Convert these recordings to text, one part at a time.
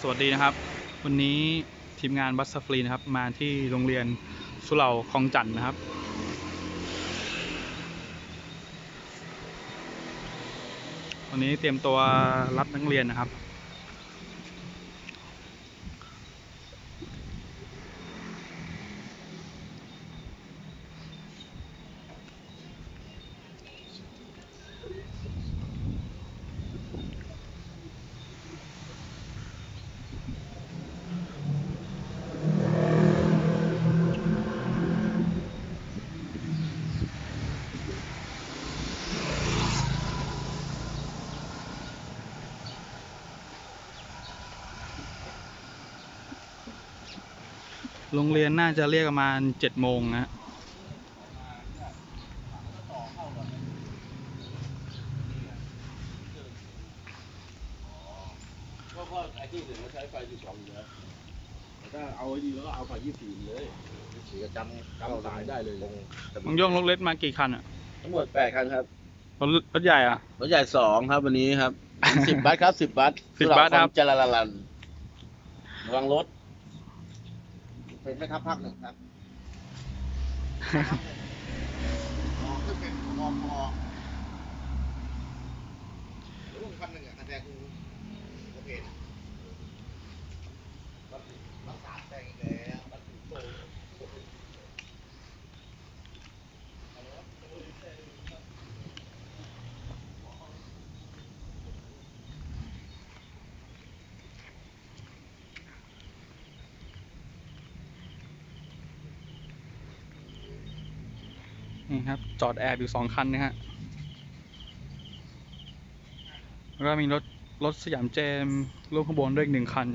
สวัสดีนะครับ วันนี้ทีมงานบัสฟรีนะครับ มาที่โรงเรียนสุเหร่าคลองจันทน์นะครับ วันนี้เตรียมตัวรับนักเรียนนะครับ โรงเรียนน่าจะเรียกประมาณเจ็ดโมงนะฮะก็เพราะไอ้ที่หนึ่งมันใช้ไฟสิบสองอยู่แล้วแต่ถ้าเอาไว้ดีแล้วก็เอาไฟยี่สิบเลยสีกระจำจำสายได้เลยลงทะเบีมัยงนย่องรถเล็กมากี่คันอะ ทั้งหมดแปดคันครับ รถรถใหญ่อะ รถใหญ่สองครับวันนี้ครับสิบบัสครับสิบบัส10บัสครับจาราลาลันระวังรถ เป็นแม่ทัพภาคหนึ่งครับอ๋อขึ้นเป็นมอพอรุ่งพันหนึ่งอะคะแนนคุณโอเคนะรักษาแซงอีกแล้วมันถึงโต นี่ครับ จอดแอบอยู่สองคันนะฮะแล้วก็มีรถรถสยามเจมส์ร่วมขบวนด้วยอีกหนึ่งคัน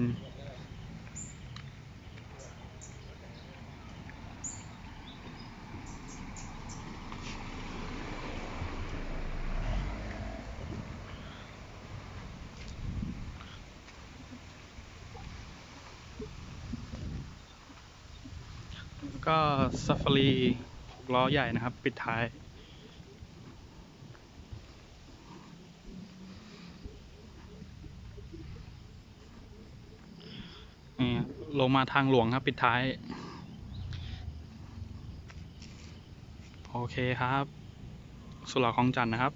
แล้วก็ซ a ฟารี ล้อใหญ่นะครับ ปิดท้าย นี่ลงมาทางหลวงครับ ปิดท้าย โอเคครับ สุราคองจันนะครับ